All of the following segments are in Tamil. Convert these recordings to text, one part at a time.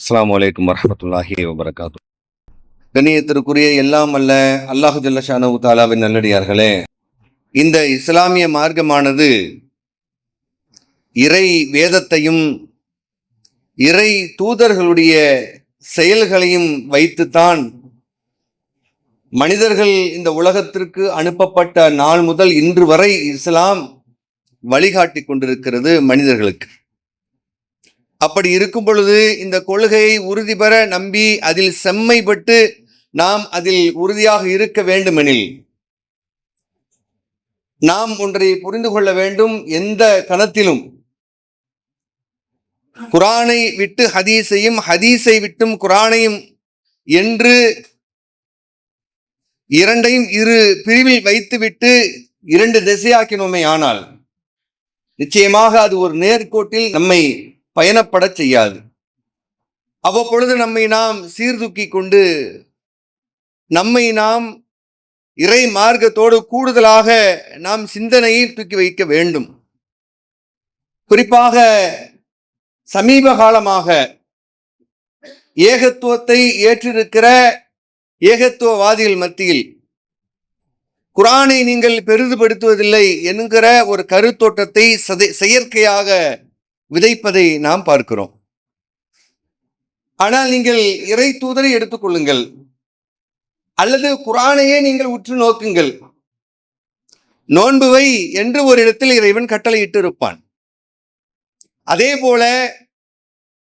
அஸ்லாம் வலைக்கம் வரமத்துல்லாஹி வபரகாத்து கண்ணியத்திற்குரிய எல்லாம் அல்ல அல்லாஹு ஜல்லஷானு தாலாவின் நல்லடியார்களே இந்த இஸ்லாமிய மார்க்கமானது இறை வேதத்தையும் இறை தூதர்களுடைய செயல்களையும் வைத்துத்தான் மனிதர்கள் இந்த உலகத்திற்கு அனுப்பப்பட்ட நாள் முதல் இன்று வரை இஸ்லாம் வழிகாட்டி கொண்டிருக்கிறது மனிதர்களுக்கு. அப்படி இருக்கும் பொழுது இந்த கொள்கையை உறுதி பெற நம்பி அதில் செம்மைப்பட்டு நாம் அதில் உறுதியாக இருக்க வேண்டுமெனில் நாம் ஒன்றை புரிந்து கொள்ள வேண்டும் எந்த கணத்திலும். குரானை விட்டு ஹதீஸையும் ஹதீஸை விட்டும் குரானையும் என்று இரண்டையும் இரு பிரிவில் வைத்துவிட்டு இரண்டு திசையாக்கினோமே ஆனால் நிச்சயமாக அது ஒரு நேர்கோட்டில் நம்மை பயணப்பட செய்யாது. அவ்வப்பொழுது நம்மை நாம் சீர்தூக்கி கொண்டு நம்மை நாம் இறை மார்க்கத்தோடு கூடுதலாக நாம் சிந்தனையை தூக்கி வைக்க வேண்டும். குறிப்பாக சமீப காலமாக ஏகத்துவத்தை ஏற்றிருக்கிற ஏகத்துவவாதிகள் மத்தியில் குரானை நீங்கள் பெரிதுபடுத்துவதில்லை என்கிற ஒரு கருத்தோட்டத்தை செயற்கையாக விதைப்பதை நாம் பார்க்கிறோம். ஆனால் நீங்கள் இறை தூதரை எடுத்துக்கொள்ளுங்கள் அல்லது குரானையே நீங்கள் உற்று நோக்குங்கள். நோன்புவை என்று ஒரு இடத்தில் இறைவன் கட்டளையிட்டு இருப்பான் அதே போல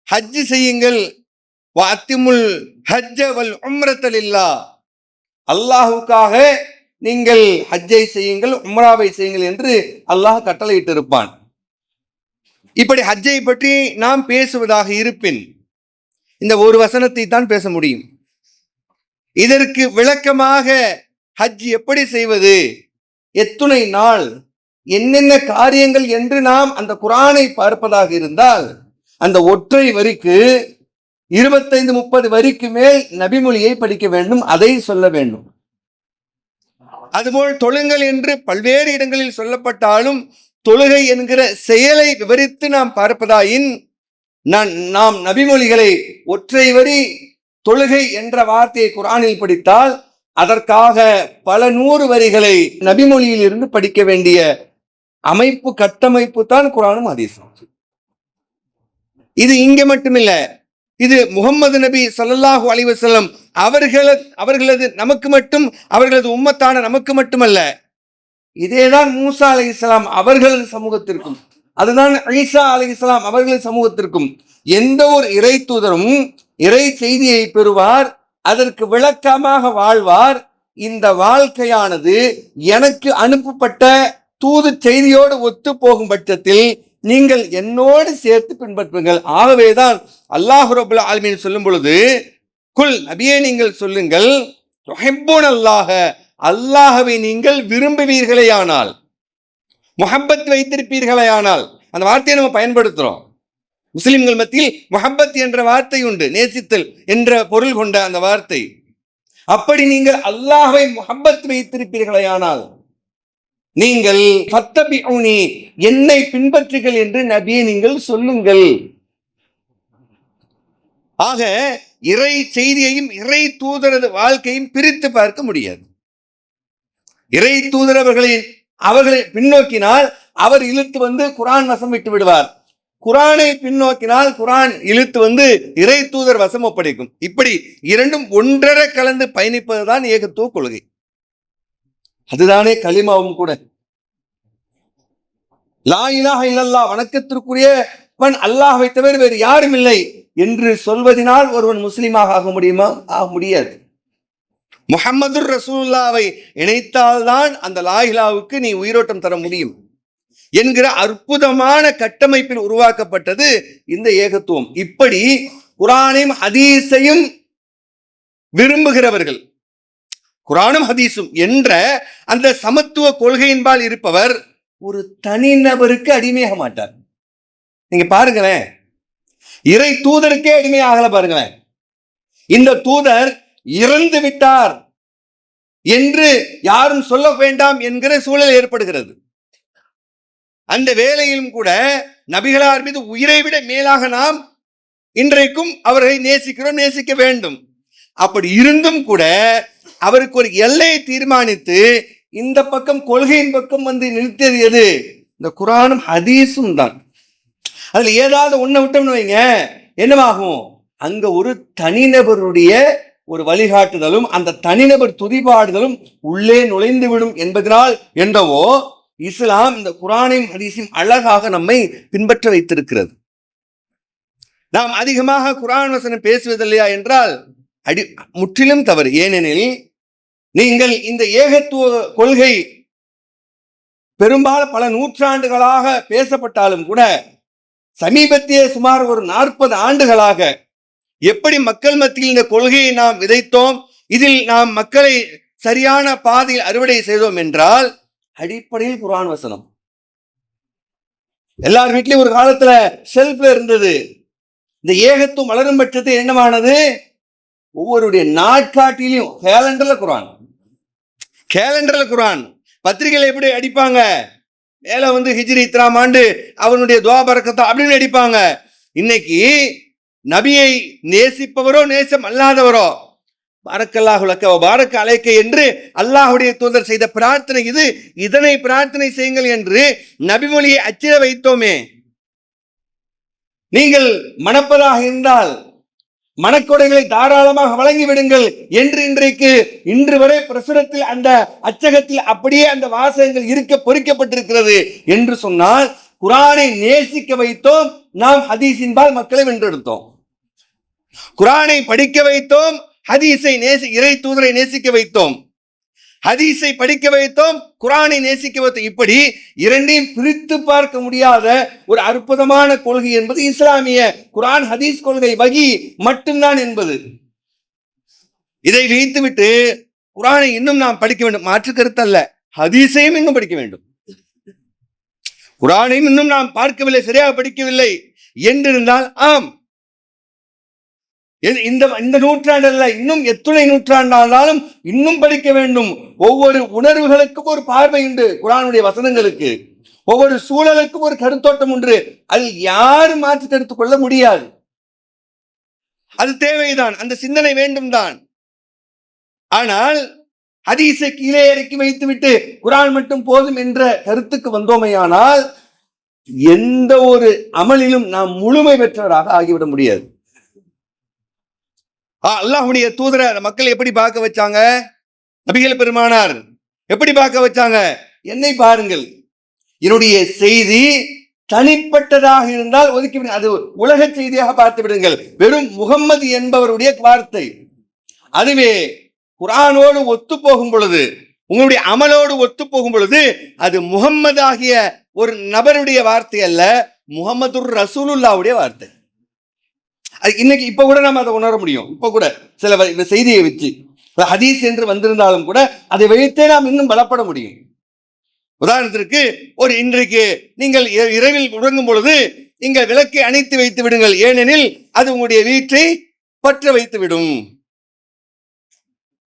ஹஜ் செய்யுங்கள். வாத்திமுல் ஹஜ்ஜ வல் உம்ரத்தல் இல்லா அல்லாஹுக்காக நீங்கள் ஹஜ்ஜை செய்யுங்கள் உம்ராவை செய்யுங்கள் என்று அல்லாஹ் கட்டளையிட்டு இருப்பான் இப்படி ஹஜ்ஜை பற்றி நாம் பேசுவதாக இருப்பின் இந்த ஒரு வசனத்தை தான் பேச முடியும். இதற்கு விளக்கமாக ஹஜ் எப்படி செய்வது? எத்துணை நாள் என்னென்ன காரியங்கள் என்று நாம் அந்த குரானை பார்ப்பதாக இருந்தால் அந்த ஒற்றை வரிக்கு இருபத்தைந்து முப்பது வரிக்கு மேல் நபிமொழியை படிக்க வேண்டும் அதை சொல்ல வேண்டும். அதுபோல் தொழுங்கள் என்று பல்வேறு இடங்களில் சொல்லப்பட்டாலும் தொழுகை என்கிற செயலை விவரித்து நாம் பார்ப்பதாயின் நான் நாம் நபிமொழிகளை ஒற்றை வரி தொழுகை என்ற வார்த்தையை குரானில் படித்தால் அதற்காக பல நூறு வரிகளை நபிமொழியில் இருந்து படிக்க வேண்டிய அமைப்பு கட்டமைப்பு தான் குரானும் அதிசம் இது இங்க மட்டுமில்ல இது முகம்மது நபி சல்லாஹு அலிவசல்லம் அவர்கள அவர்களது நமக்கு மட்டும் அவர்களது உம்மத்தான நமக்கு மட்டுமல்ல இதேதான் மூசா அலை இஸ்லாம் அவர்களது சமூகத்திற்கும் அதுதான் ஈசா அலை இஸ்லாம் அவர்களது சமூகத்திற்கும் எந்த ஒரு இறை தூதரும் இறை செய்தியை பெறுவார் அதற்கு விளக்கமாக வாழ்வார். இந்த வாழ்க்கையானது எனக்கு அனுப்பப்பட்ட தூது செய்தியோடு ஒத்து போகும் பட்சத்தில் நீங்கள் என்னோடு சேர்த்து பின்பற்றுங்கள். ஆகவேதான் அல்லாஹு ரபுல் ஆலமீன் சொல்லும் பொழுது குல் நபியே நீங்கள் சொல்லுங்கள் அல்லாஹ அல்லாஹவை நீங்கள் விரும்புவீர்களேயானால் முஹப்பத் வைத்திருப்பீர்களேயானால் அந்த வார்த்தையை நம்ம பயன்படுத்துகிறோம் முஸ்லிம்கள் மத்தியில் முஹப்பத் என்ற வார்த்தை உண்டு நேசித்தல் என்ற பொருள் கொண்ட அந்த வார்த்தை. அப்படி நீங்கள் அல்லாஹை முஹப்பத் வைத்திருப்பீர்களேயானால் நீங்கள் ஃபத்தபிஉனி என்னை பின்பற்றுங்கள் என்று நபியை நீங்கள் சொல்லுங்கள். ஆக இறை செய்தியையும் இறை தூதரது வாழ்க்கையும் பிரித்து பார்க்க முடியாது. இறை தூதரவர்களின் அவர்களை பின்னோக்கினால் அவர் இழுத்து வந்து குரான் வசம் விட்டு விடுவார். குரானை பின்னோக்கினால் குரான் இழுத்து வந்து இறை தூதர் வசம் ஒப்படைக்கும். இப்படி இரண்டும் ஒன்றரை கலந்து பயணிப்பதுதான் ஏகத்துவ கொள்கை. அதுதானே களிமாவும் கூட. லா இலாக இல்லல்லா வணக்கத்திற்குரியவன் அல்லாஹை தவிர வேறு யாரும் இல்லை என்று சொல்வதனால் ஒருவன் முஸ்லீமாக ஆக முடியுமா? ஆக முடியாது. முஹம்மது ரசூல்லாவை இணைத்தால்தான் அந்த லாஹிலாவுக்கு நீ உயிரோட்டம் தர முடியும் என்கிற அற்புதமான கட்டமைப்பில் உருவாக்கப்பட்டது இந்த ஏகத்துவம். இப்படி குரானையும் ஹதீஸையும் விரும்புகிறவர்கள் குரானும் ஹதீஸும் என்ற அந்த சமத்துவ கொள்கையின்பால் இருப்பவர் ஒரு தனிநபருக்கு அடிமையாக மாட்டார். நீங்க பாருங்களேன். இறை தூதருக்கே அடிமையாகல பாருங்களேன். இந்த தூதர் இறந்து விட்டார் என்று யாரும் சொல்ல வேண்டாம் என்கிற சூழல் ஏற்படுகிறது. அந்த வேளையிலும் கூட நபிகளார் மீது உயிரை விட மேலாக நாம் இன்றைக்கும் அவர்களை நேசிக்கிறோம் நேசிக்க வேண்டும். அப்படி இருந்தும் கூட அவருக்கு ஒரு எல்லையை தீர்மானித்து இந்த பக்கம் கொள்கையின் பக்கம் வந்து நிறுத்தியது எது? இந்த குரானும் ஹதீஸும் தான். அதுல ஏதாவது ஒன்றை விட்டோம்னு வைங்க என்னவாகும்? அங்க ஒரு தனிநபருடைய ஒரு வழிகாட்டுதலும் அந்த தனிநபர் துதிபாடுதலும் உள்ளே நுழைந்து விடும் என்பதனால் என்றவோ இஸ்லாம் இந்த குரானையும் ஹதீஸையும் அழகாக நம்மை பின்பற்ற வைத்திருக்கிறது. நாம் அதிகமாக குரான் வசனம் பேசுவதில்லையா என்றால் அடி முற்றிலும் தவறு. ஏனெனில் நீங்கள் இந்த ஏகத்துவ கொள்கை பெரும்பாலும் பல நூற்றாண்டுகளாக பேசப்பட்டாலும் கூட சமீபத்திய சுமார் ஒரு நாற்பது ஆண்டுகளாக எப்படி மக்கள் மத்தியில் இந்த கொள்கையை நாம் விதைத்தோம் இதில் நாம் மக்களை சரியான பாதையில் அறுவடை செய்தோம் என்றால் அடிப்படையில் குரான் வசனம். எல்லார் வீட்லயும் ஒரு காலத்துல செல்ஃப்ல இருந்தது. இந்த ஏகத்துவம் வளரும் பட்சத்தை என்னவானது? ஒவ்வொருடைய நாட்காட்டிலையும் கேலண்டர்ல குரான் கேலண்டர்ல குரான் பத்திரிகையில எப்படி அடிப்பாங்க? மேல வந்து ஹிஜ்ரி இத்ராம் ஆண்டு அவனுடைய துவாபரக்கத்தா அப்படின்னு அடிப்பாங்க. இன்னைக்கு நபியை நேசிப்பவரோ நேசம் அல்லாதவரோ பாரக்கல்லாஹுலக்க பாரக்க அலைக்க என்று அல்லாஹுடைய தூதர் செய்த பிரார்த்தனை இது. இதனை பிரார்த்தனை செய்யுங்கள் என்று நபிமொழியை அச்சிட வைத்தோமே. நீங்கள் மணப்பதாக இருந்தால் மணக்கொடைகளை தாராளமாக வழங்கி விடுங்கள் என்று இன்றைக்கு இன்று வரை பிரசுரத்தில் அந்த அச்சகத்தில் அப்படியே அந்த வாசகங்கள் இருக்க பொறிக்கப்பட்டிருக்கிறது என்று சொன்னால் குரானை நேசிக்க வைத்தோம் நாம் ஹதீஸின்பால் மக்களை வென்றெடுத்தோம். குரானை படிக்க வைத்தோம் ஹதீஸை நேசி இறை தூதரை நேசிக்க வைத்தோம். ஹதீஸை படிக்க வைத்தோம் குரானை நேசிக்க வைத்தோம். இப்படி இரண்டையும் பிரித்து பார்க்க முடியாத ஒரு அற்புதமான கொள்கை என்பது இஸ்லாமிய குரான் ஹதீஸ் கொள்கை வகி மட்டும்தான் என்பது. இதை வைத்துவிட்டு குரானை இன்னும் நாம் படிக்க வேண்டும். மாற்று கருத்தல்ல. ஹதீஸையும் இன்னும் படிக்க வேண்டும். குரானையும் இன்னும் நாம் பார்க்கவில்லை சரியாக படிக்கவில்லை என்றிருந்தால் ஆம். இந்த இந்த நூற்றாண்டல்ல இன்னும் எத்துணை நூற்றாண்டானாலும் இன்னும் படிக்க வேண்டும். ஒவ்வொரு உணர்வுகளுக்கும் ஒரு பார்வை உண்டு குரானுடைய வசனங்களுக்கு. ஒவ்வொரு சூழலுக்கும் ஒரு கருத்தோட்டம் உண்டு. அதில் யாரும் மாற்றி கருத்து கொள்ள முடியாது. அது தேவைதான் அந்த சிந்தனை வேண்டும் தான் ஆனால் ஹதீஸை கீழே இறக்கி வைத்துவிட்டு குரான் மட்டும் போதும் என்ற கருத்துக்கு வந்தோமையானால் எந்த ஒரு அமலிலும் நாம் முழுமை பெற்றவராக ஆகிவிட முடியாது. ஆ, தூதரை மக்கள் எப்படி பார்க்க வச்சாங்க? நபிகள் பெருமானார் எப்படி பார்க்க வச்சாங்க? என்னை பாருங்கள். என்னுடைய செய்தி தனிப்பட்டதாக இருந்தால் ஒதுக்கி அது உலக செய்தியாக பார்த்து விடுங்கள். வெறும் முகம்மது என்பவருடைய வார்த்தை. அதுவே குரானோடு ஒத்து போகும் பொழுது உங்களுடைய அமலோடு ஒத்து போகும் பொழுது அது முகம்மது ஆகிய ஒரு நபருடைய வார்த்தை அல்ல முகமது ரசூலுல்லாவுடைய வார்த்தை. அது இன்னைக்கு இப்போ கூட நம்ம அதை உணர முடியும். இப்போ கூட சில வ- இந்த செய்தியை வச்சு. ஹதீஸ் என்று வந்திருந்தாலும் கூட அதை வைத்தே நாம் இன்னும் பலப்பட முடியும். உதாரணத்திற்கு ஒரு இன்றைக்கு நீங்கள் இரவில் உறங்கும் பொழுது நீங்கள் விளக்கை அணைத்து வைத்து விடுங்கள். ஏனெனில் அது உங்களுடைய வீட்டை பற்ற வைத்து விடும்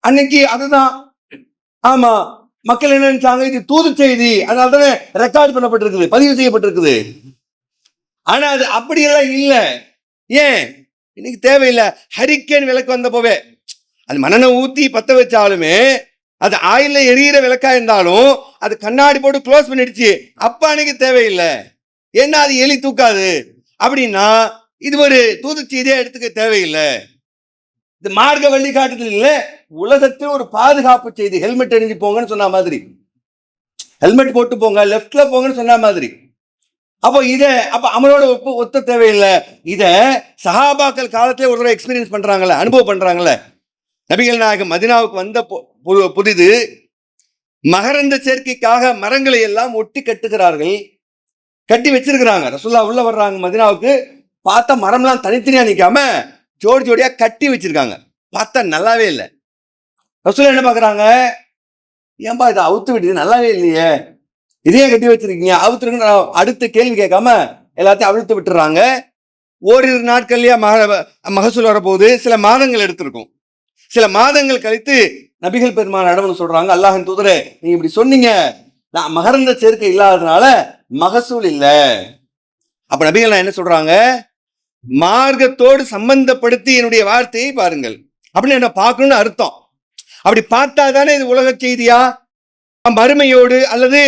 அன்னைக்கு அதுதான் ஆமா மக்கள் என்ன நினைச்சாங்க? இது தூது செய்தி. அதனால தானே ரெக்கார்ட் பண்ணப்பட்டிருக்குது பதிவு செய்யப்பட்டிருக்குது. ஆனா அது அப்படியெல்லாம் இல்லை. ஏன்? இன்னைக்கு தேவையில்லை. ஹரிக்கேன் விளக்கு வந்த போவே அது மண்ணெண்ணெய் ஊற்றி பற்ற வச்சாலுமே அது ஆயில எரியிற விளக்கா இருந்தாலும் அது கண்ணாடி போட்டு க்ளோஸ் பண்ணிடுச்சு. அப்ப அன்னைக்கு தேவையில்லை. ஏன்னா அது எலி தூக்காது. அப்படின்னா இது ஒரு தூதுச்சி இதே எடுத்துக்க தேவையில்லை. இது மார்க்க வழிகாட்டுதல் இல்லை உலகத்தில் ஒரு பாதுகாப்பு செய்தி ஹெல்மெட் அணிஞ்சு போங்கன்னு சொன்ன மாதிரி. ஹெல்மெட் போட்டு போங்க லெஃப்ட்ல போங்கன்னு சொன்ன மாதிரி. அப்போ இதை அப்போ அவனோட ஒப்பு ஒத்த தேவையில்லை. இதை சஹாபாக்கள் காலத்தில் ஒரு தடவை எக்ஸ்பீரியன்ஸ் பண்ணுறாங்களே அனுபவம் பண்ணுறாங்களே நபிகள் நாயகம் மதினாவுக்கு வந்த பு- புதிது மகரந்த சேர்க்கைக்காக மரங்களை எல்லாம் ஒட்டி கட்டுகிறார்கள். கட்டி வச்சிருக்கிறாங்க. ரசுல்லா உள்ள வர்றாங்க மதினாவுக்கு. பார்த்தா மரம்லாம் தனித்தனியாக நிற்காம ஜோடி ஜோடியாக கட்டி வச்சிருக்காங்க. பார்த்தா நல்லாவே இல்லை. ரசுல்லா என்ன பார்க்குறாங்க ஏன்பா இதை அவுத்து விட்டுது? நல்லாவே இல்லையே. இதையே கட்டி வச்சிருக்கீங்க. அவுத்துருங்க அடுத்த கேள்வி கேட்காம எல்லாத்தையும் அழுத்து விட்டுறாங்க. ஓரிரு நாட்கள்லயே மக மகசூல் வரப்போகுது. சில மாதங்கள் எடுத்திருக்கும். சில மாதங்கள் கழித்து நபிகள் பெருமான நடவன் சொல்றாங்க. அல்லாஹின் தூதரே நீங்க இப்படி சொன்னீங்க. நான் மகரந்த சேர்க்கை இல்லாததுனால மகசூல் இல்லை. அப்ப நபிகள் என்ன சொல்றாங்க? மார்க்கத்தோடு சம்பந்தப்படுத்தி என்னுடைய வார்த்தையை பாருங்கள். அப்படின்னு என்ன பார்க்கணும்னு அர்த்தம். அப்படி பார்த்தா தானே இது உலக செய்தியா? மறுமையோடு அல்லது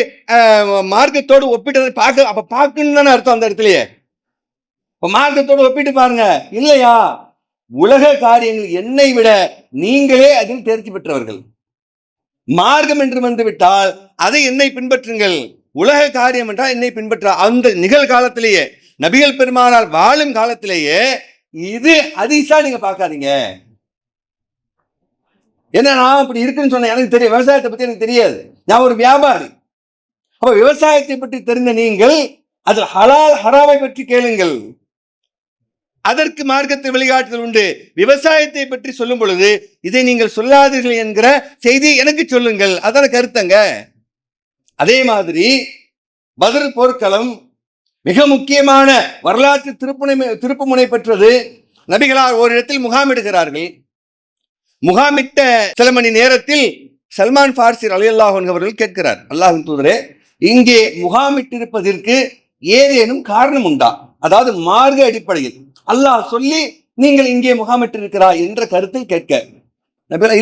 மார்க்கத்தோடு ஒப்பிட்டதை பார்க்க அப்ப பார்க்கணும்னு தானே அர்த்தம் அந்த இடத்துலயே மார்க்கத்தோடு ஒப்பிட்டு பாருங்க. இல்லையா? உலக காரியங்கள் என்னை விட நீங்களே அதில் தேர்ச்சி பெற்றவர்கள். மார்க்கம் என்று வந்து விட்டால் அதை என்னை பின்பற்றுங்கள். உலக காரியம் என்றால் என்னை பின்பற்ற. அந்த நிகழ்காலத்திலேயே நபிகள் பெருமானால் வாழும் காலத்திலேயே இது அதிசா நீங்க பார்க்காதீங்க. என்ன நான் அப்படி இருக்குன்னு சொன்னேன் எனக்கு தெரியும். விவசாயத்தை பற்றி எனக்கு தெரியாது. நான் ஒரு வியாபாரி. அப்போ விவசாயத்தை பற்றி தெரிந்த நீங்கள் அதில் ஹலால் ஹராவை பற்றி கேளுங்கள். அதற்கு மார்க்கத்தை வழிகாட்டுதல் உண்டு. விவசாயத்தை பற்றி சொல்லும் பொழுது இதை நீங்கள் சொல்லாதீர்கள் என்கிற செய்தி எனக்கு சொல்லுங்கள். அதான கருத்தங்க. அதே மாதிரி பதில் போர்க்களம் மிக முக்கியமான வரலாற்று திருப்புனை திருப்புமுனை பெற்றது. நபிகளார் ஒரு இடத்தில் முகாமிடுகிறார்கள். முகாமிட்ட சில மணி நேரத்தில் சல்மான் ஃபார்சி அலி அல்லாஹன் அவர்கள் கேட்கிறார். அல்லாஹின் தூதரே இங்கே முகாமிட்டிருப்பதற்கு ஏதேனும் காரணம் உண்டா? அதாவது மார்க அடிப்படையில். அல்லாஹ் சொல்லி நீங்கள் இங்கே முகாமிட்டிருக்கிறாய் என்ற கருத்தை கேட்க.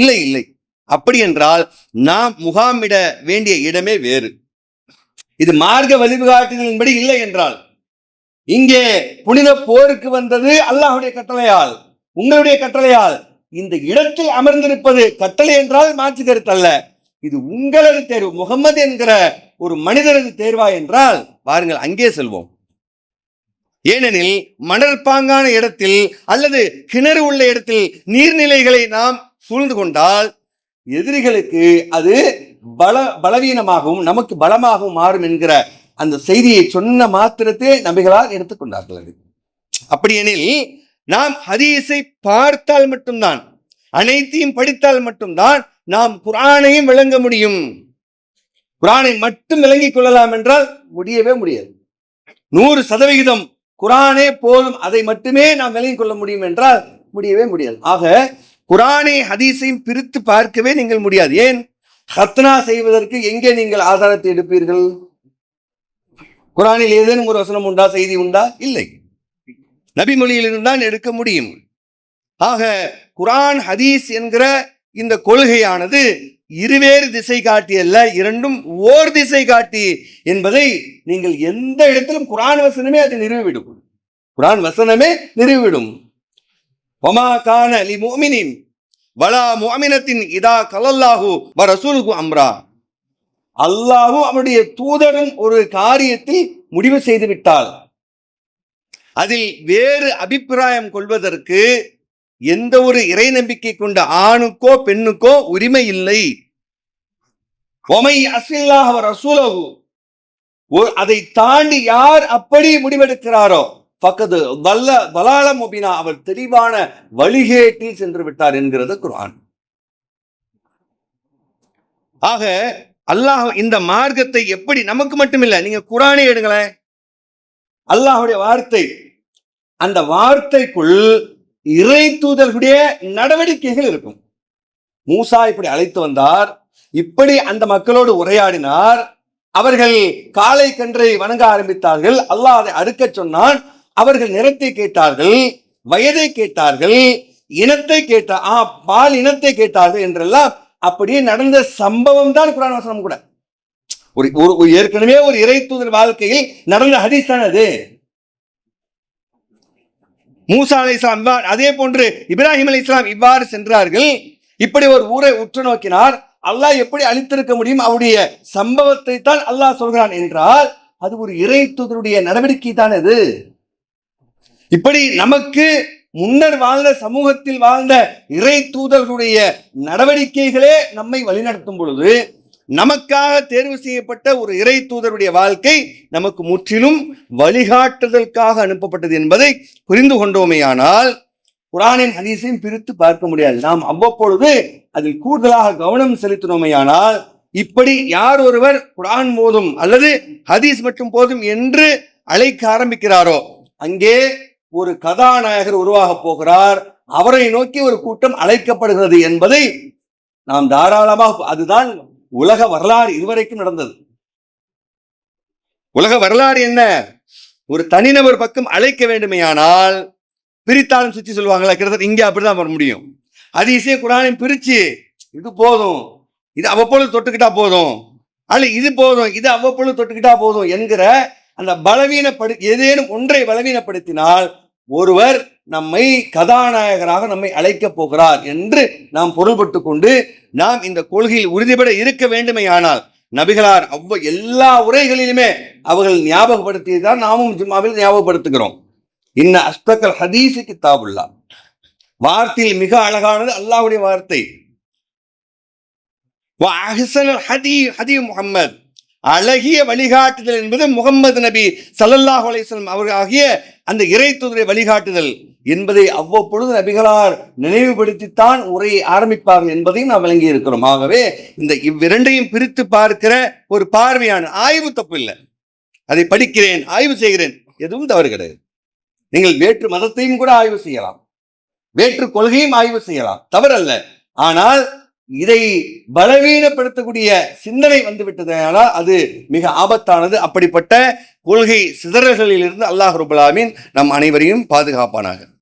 இல்லை இல்லை. அப்படி என்றால் நாம் முகாமிட வேண்டிய இடமே வேறு. இது மார்க்க வழிகாட்டுதலின்படி இல்லை என்றால் இங்கே புனித போருக்கு வந்தது அல்லாஹ்வுடைய கட்டளையால் உங்களுடைய கட்டளையால் இந்த இடத்தில் அமர்ந்திருப்பது கட்டளை என்றால் மாற்று கருத்தல்ல இது உங்களது தேர்வு. முகமது என்கிற ஒரு மனிதரது தேர்வா என்றால் பாருங்கள் அங்கே செல்வோம். ஏனெனில் மணற்பாங்கான இடத்தில் அல்லது கிணறு உள்ள இடத்தில் நீர்நிலைகளை நாம் சூழ்ந்து கொண்டால் எதிரிகளுக்கு அது பல பலவீனமாகவும் நமக்கு பலமாகவும் மாறும் என்கிற அந்த செய்தியை சொன்ன மாத்திரத்தை நபிகளால் எடுத்துக்கொண்டார்கள் அது. அப்படியெனில் நாம் ஹதீஸை பார்த்தால் மட்டும்தான் அனைத்தையும் படித்தால் மட்டும்தான் நாம் குரானையும் விளங்க முடியும். குரானை மட்டும் விளங்கிக் கொள்ளலாம் என்றால் முடியவே முடியாது. நூறு சதவிகிதம் குரானே போதும் அதை மட்டுமே நாம் விளங்கிக் கொள்ள முடியும் என்றால் முடியவே முடியாது. ஆக குரானை ஹதீஸையும் பிரித்து பார்க்கவே நீங்கள் முடியாது. ஏன்? ஹத்னா செய்வதற்கு எங்கே நீங்கள் ஆதாரத்தை எடுப்பீர்கள்? குரானில் ஏதேனும் ஒரு வசனம் உண்டா செய்தி உண்டா? இல்லை. நபிமொழியிலிருந்து தான் எடுக்க முடியும். ஆக குரான் ஹதீஸ் என்கிற இந்த கொள்கையானது இருவேறு திசை காட்டி அல்ல இரண்டும் ஓர் திசை காட்டி என்பதை நீங்கள் எந்த இடத்திலும் குரான் வசனமே அதை நிறுவிவிடும். குரான் வசனமே நிறுவிவிடும். ஒமா கான அலி மோமினின் வலா மோமினத்தின் இதா கலல்லாஹு வ ரசூலுகு அம்ரா. அல்லாஹும் அவனுடைய தூதரும் ஒரு காரியத்தில் முடிவு செய்து விட்டால் அதில் வேறு அபிப்பிராயம் கொள்வதற்கு எந்த ஒரு இறை நம்பிக்கை கொண்ட ஆணுக்கோ பெண்ணுக்கோ உரிமை இல்லை. ஒமை அஸ்லாஹ் ரசூலகு அதை தாண்டி யார் அப்படி முடிவெடுக்கிறாரோ பக்கத்து வல்ல வலால முபினா அவர் தெளிவான வழிகேட்டில் சென்று விட்டார் என்கிறது குரான் ஆக அல்லாஹ் இந்த மார்க்கத்தை எப்படி நமக்கு மட்டுமில்லை நீங்க குரானே எடுங்களேன். அல்லாஹுடைய வார்த்தை. அந்த வார்த்தைக்குள் இறை தூதர்களுடைய நடவடிக்கைகள் இருக்கும். மூசா இப்படி அழைத்து வந்தார். இப்படி அந்த மக்களோடு உரையாடினார். அவர்கள் காளை கன்றை வணங்க ஆரம்பித்தார்கள். அல்லாஹ் அதை அறுக்கச் சொன்னான். அவர்கள் நிறத்தை கேட்டார்கள். வயதை கேட்டார்கள். இனத்தை கேட்டார் ஆ பால் இனத்தை கேட்டார்கள் என்றெல்லாம் அப்படியே நடந்த சம்பவம் தான் குரான் வசனம் கூட. ஒரு ஒரு ஏற்கனவே ஒரு இறை தூதர் வாழ்க்கையில் நடந்த ஹதீஸ் தான் அது மூசா அலை இஸ்லாம் அதே போன்று இப்ராஹிம் அலி இஸ்லாம் இவ்வாறு சென்றார்கள். இப்படி ஒரு ஊரை உற்று நோக்கினார் அல்லாஹ் எப்படி அழித்திருக்க முடியும்? அவருடைய சம்பவத்தை தான் அல்லாஹ் சொல்கிறான் என்றால் அது ஒரு இறை தூதருடைய நடவடிக்கை தான் அது. இப்படி நமக்கு முன்னர் வாழ்ந்த சமூகத்தில் வாழ்ந்த இறை தூதர்களுடைய நடவடிக்கைகளே நம்மை வழிநடத்தும் பொழுது நமக்காக தேர்வு செய்யப்பட்ட ஒரு இறை தூதருடைய வாழ்க்கை நமக்கு முற்றிலும் வழிகாட்டுதலுக்காக அனுப்பப்பட்டது என்பதை புரிந்து கொண்டோமேயானால் குரானின் ஹதீஸையும் பிரித்து பார்க்க முடியாது. நாம் அவ்வப்பொழுது அதில் கூடுதலாக கவனம் செலுத்தினோமேயானால் இப்படி யார் ஒருவர் குரான் போதும் அல்லது ஹதீஸ் மட்டும் போதும் என்று அழைக்க ஆரம்பிக்கிறாரோ அங்கே ஒரு கதாநாயகர் உருவாக போகிறார். அவரை நோக்கி ஒரு கூட்டம் அழைக்கப்படுகிறது என்பதை நாம் தாராளமாக அதுதான் உலக வரலாறு இதுவரைக்கும் நடந்தது. உலக வரலாறு என்ன? ஒரு தனிநபர் பக்கம் அழைக்க வேண்டுமையானால் பிரித்தாலும் சுற்றி சொல்லுவாங்களா? கிட்டத்தட்ட இங்கே அப்படிதான் வர முடியும். அதிசய குரானையும் பிரிச்சு இது போதும் இது அவ்வப்பொழுது தொட்டுக்கிட்டா போதும் அல்ல இது போதும் இது அவ்வப்பொழுது தொட்டுக்கிட்டா போதும் என்கிற அந்த பலவீனப்படு ஏதேனும் ஒன்றை பலவீனப்படுத்தினால் ஒருவர் நம்மை கதாநாயகராக நம்மை அழைக்கப் போகிறார் என்று நாம் பொருள்பட்டு கொண்டு நாம் இந்த கொள்கையில் உறுதிபட இருக்க வேண்டுமேயானால் நபிகளார் அவ்வ எல்லா உரைகளிலுமே அவர்கள் ஞாபகப்படுத்தி தான் நாமும் ஜும்மாவில் ஞாபகப்படுத்துகிறோம். இன்ன அஸ்தக்கல் ஹதீசு கித்தாபுல்லா. வார்த்தையில் மிக அழகானது அல்லாஹுடைய வார்த்தை. வ ஹதி ஹதி முஹம்மத். அழகிய வழிகாட்டுதல் என்பது முகம்மது நபி சல்லல்லாஹ் அலைஹி அவர்கள் ஆகிய அந்த இறை தூதரை வழிகாட்டுதல். என்பதை அவ்வப்பொழுது நபிகளார் நினைவுபடுத்தித்தான் உரையை ஆரம்பிப்பார்கள் என்பதையும் நாம் விளங்கி இருக்கிறோம் ஆகவே இந்த இவ்விரண்டையும் பிரித்து பார்க்கிற ஒரு பார்வையான ஆய்வு தப்பு இல்லை. அதை படிக்கிறேன் ஆய்வு செய்கிறேன் எதுவும் தவறு கிடையாது. நீங்கள் வேற்று மதத்தையும் கூட ஆய்வு செய்யலாம். வேற்று கொள்கையும் ஆய்வு செய்யலாம். தவறல்ல. ஆனால் இதை பலவீனப்படுத்தக்கூடிய சிந்தனை வந்துவிட்டதனால் அது மிக ஆபத்தானது. அப்படிப்பட்ட கொள்கை சிதறல்களிலிருந்து அல்லாஹ் ரபுல்லாமின் நம் அனைவரையும் பாதுகாப்பானாக.